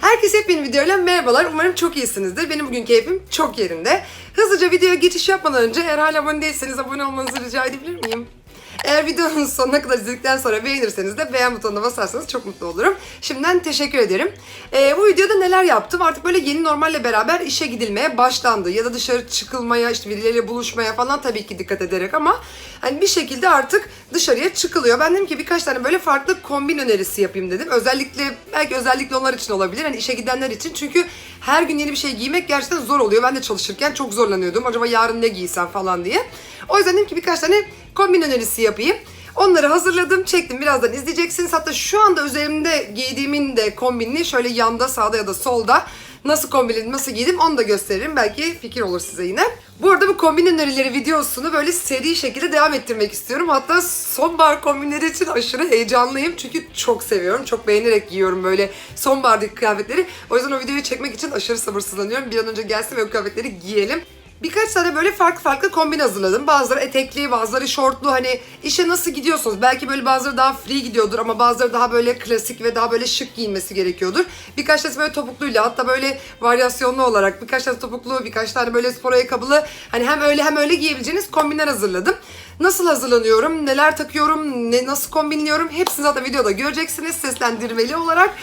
Herkese yepyeni videoyla merhabalar. Umarım çok iyisinizdir. Benim bugün keyfim çok yerinde. Hızlıca videoya geçiş yapmadan önce eğer hala abone değilseniz abone olmanızı rica edebilir miyim? Eğer videonun sonuna kadar izledikten sonra beğenirseniz de beğen butonuna basarsanız çok mutlu olurum. Şimdiden teşekkür ederim. Ee, bu videoda neler yaptım? Artık böyle yeni normalle beraber işe gidilmeye başlandı. Ya da dışarı çıkılmaya, işte birileriyle buluşmaya falan tabii ki dikkat ederek ama hani bir şekilde artık dışarıya çıkılıyor. Ben dedim ki birkaç tane böyle farklı kombin önerisi yapayım dedim. Özellikle belki özellikle onlar için olabilir. Hani işe gidenler için. Çünkü her gün yeni bir şey giymek gerçekten zor oluyor. Ben de çalışırken çok zorlanıyordum. Acaba yarın ne giysem falan diye. O yüzden dedim ki birkaç tane kombin önerisi yapayım. Onları hazırladım, çektim. Birazdan izleyeceksiniz. Hatta şu anda üzerimde giydiğimin de kombinini şöyle yanda, sağda ya da solda nasıl kombinledim, nasıl giydim onu da gösteririm. Belki fikir olur size yine. Bu arada bu kombin önerileri videosunu böyle seri şekilde devam ettirmek istiyorum. Hatta sonbahar kombinleri için aşırı heyecanlıyım. Çünkü çok seviyorum. Çok beğenerek giyiyorum böyle sonbahardaki kıyafetleri. O yüzden o videoyu çekmek için aşırı sabırsızlanıyorum. Bir an önce gelsin ve o kıyafetleri giyelim. Birkaç tane böyle farklı farklı kombin hazırladım. Bazıları etekli, bazıları şortlu. Hani işe nasıl gidiyorsunuz? Belki böyle bazıları daha free gidiyordur ama bazıları daha böyle klasik ve daha böyle şık giyinmesi gerekiyordur. Birkaç tane böyle topukluyla hatta böyle varyasyonlu olarak birkaç tane topuklu, birkaç tane böyle spor ayakkabılı hani hem öyle hem öyle giyebileceğiniz kombinler hazırladım. Nasıl hazırlanıyorum, neler takıyorum, ne nasıl kombinliyorum hepsini zaten videoda göreceksiniz seslendirmeli olarak.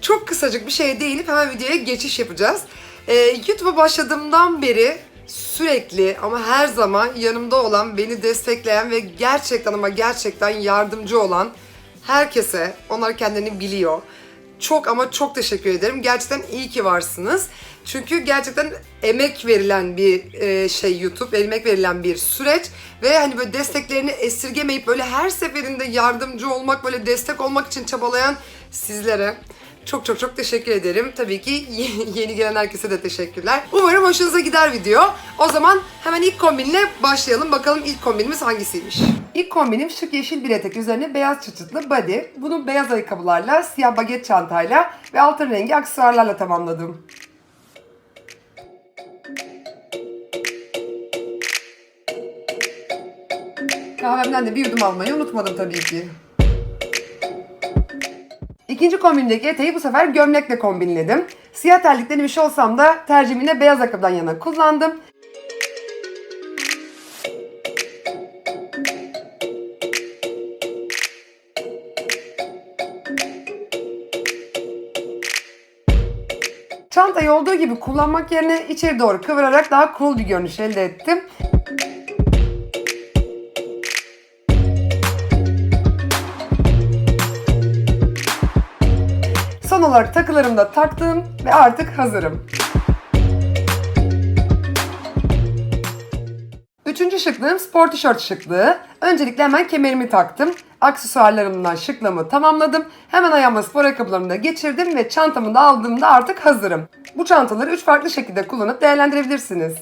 Çok kısacık bir şey değinip hemen videoya geçiş yapacağız. Ee, YouTube'a başladığımdan beri sürekli ama her zaman yanımda olan, beni destekleyen ve gerçekten ama gerçekten yardımcı olan herkese, onlar kendilerini biliyor. Çok ama çok teşekkür ederim. Gerçekten iyi ki varsınız. Çünkü gerçekten emek verilen bir e, şey YouTube, emek verilen bir süreç ve hani böyle desteklerini esirgemeyip böyle her seferinde yardımcı olmak, böyle destek olmak için çabalayan sizlere çok çok çok teşekkür ederim. Tabii ki yeni, gelen herkese de teşekkürler. Umarım hoşunuza gider video. O zaman hemen ilk kombinle başlayalım. Bakalım ilk kombinimiz hangisiymiş? İlk kombinim şık yeşil bir etek üzerine beyaz çıtıtlı body. Bunu beyaz ayakkabılarla, siyah baget çantayla ve altın rengi aksesuarlarla tamamladım. Kahvemden de bir yudum almayı unutmadım tabii ki. İkinci kombindeki eteği bu sefer gömlekle kombinledim. Siyah terlik denemiş olsam da tercihimine beyaz ayakkabıdan yana kullandım. Çantayı olduğu gibi kullanmak yerine içeri doğru kıvırarak daha cool bir görünüş elde ettim. Olarak takılarımı da taktım ve artık hazırım. Üçüncü şıklığım spor tişört şıklığı. Öncelikle hemen kemerimi taktım. Aksesuarlarımdan şıklığımı tamamladım. Hemen ayağıma spor ayakkabılarımı da geçirdim ve çantamı da aldığımda artık hazırım. Bu çantaları üç farklı şekilde kullanıp değerlendirebilirsiniz.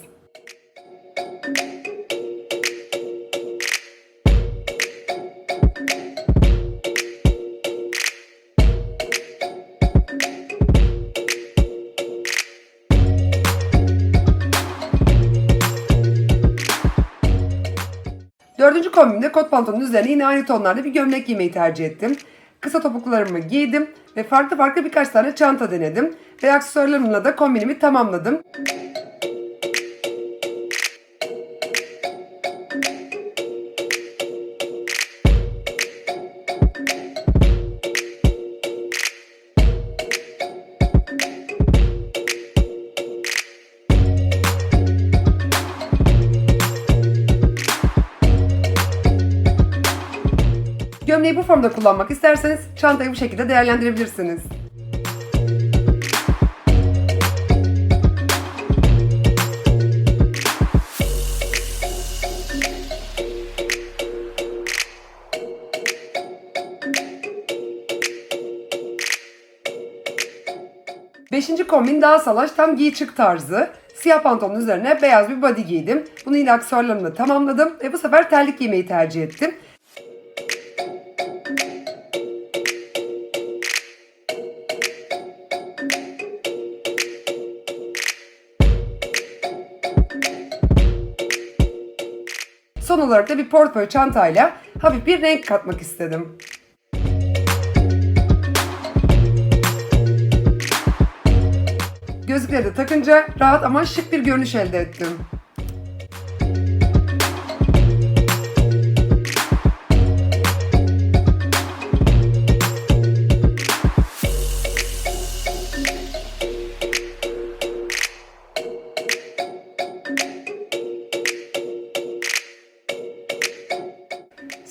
Dördüncü kombimde kot pantolonun üzerine yine aynı tonlarda bir gömlek giymeyi tercih ettim. Kısa topuklarımı giydim ve farklı farklı birkaç tane çanta denedim. Ve aksesuarlarımla da kombinimi tamamladım. Gömleği bu formda kullanmak isterseniz çantayı bu şekilde değerlendirebilirsiniz. Beşinci kombin daha salaş tam giy çık tarzı. Siyah pantolonun üzerine beyaz bir body giydim. Bunu yine aksesuarlarımla tamamladım ve bu sefer terlik giymeyi tercih ettim. Son olarak da bir portföy çantayla hafif bir renk katmak istedim. Gözlükleri de takınca rahat ama şık bir görünüş elde ettim.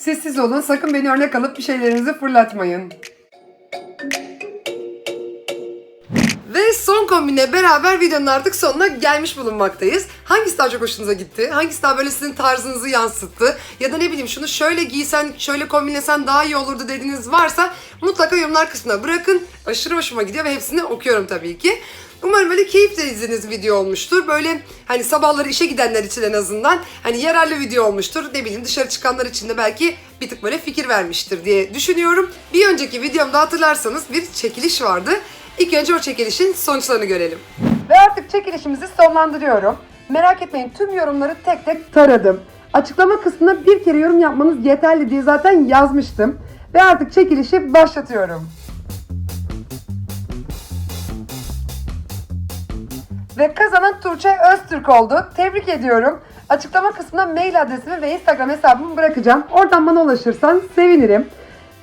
Sessiz olun, sakın beni örnek alıp bir şeylerinizi fırlatmayın. Ve son kombinle beraber videonun artık sonuna gelmiş bulunmaktayız. Hangisi daha çok hoşunuza gitti? Hangisi daha böyle sizin tarzınızı yansıttı? Ya da ne bileyim şunu şöyle giysen, şöyle kombinlesen daha iyi olurdu dediğiniz varsa mutlaka yorumlar kısmına bırakın. Aşırı hoşuma gidiyor ve hepsini okuyorum tabii ki. Umarım böyle keyifle izlediğiniz video olmuştur. Böyle hani sabahları işe gidenler için en azından hani yararlı video olmuştur. Ne bileyim dışarı çıkanlar için de belki bir tık böyle fikir vermiştir diye düşünüyorum. Bir önceki videomda hatırlarsanız bir çekiliş vardı. İlk önce o çekilişin sonuçlarını görelim. Ve artık çekilişimizi sonlandırıyorum. Merak etmeyin tüm yorumları tek tek taradım. Açıklama kısmına bir kere yorum yapmanız yeterli diye zaten yazmıştım. Ve artık çekilişi başlatıyorum. Ve kazanan Tuğçe Öztürk oldu. Tebrik ediyorum. Açıklama kısmına mail adresimi ve Instagram hesabımı bırakacağım. Oradan bana ulaşırsan sevinirim.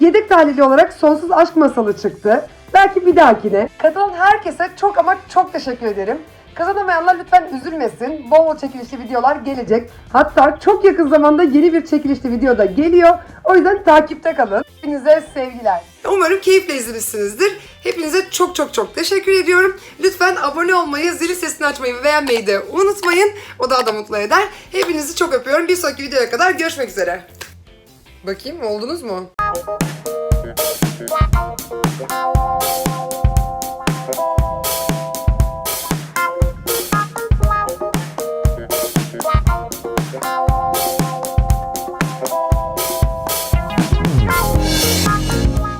Yedek tahlili olarak Sonsuz Aşk Masalı çıktı. Belki bir dahakine. Katılan herkese çok ama çok teşekkür ederim. Kazanamayanlar lütfen üzülmesin. Bol bol çekilişli videolar gelecek. Hatta çok yakın zamanda yeni bir çekilişli video da geliyor. O yüzden takipte kalın. Hepinize sevgiler. Umarım keyifle izlemişsinizdir. Hepinize çok çok çok teşekkür ediyorum. Lütfen abone olmayı, zil sesini açmayı ve beğenmeyi de unutmayın. O daha da mutlu eder. Hepinizi çok öpüyorum. Bir sonraki videoya kadar görüşmek üzere. Bakayım oldunuz mu?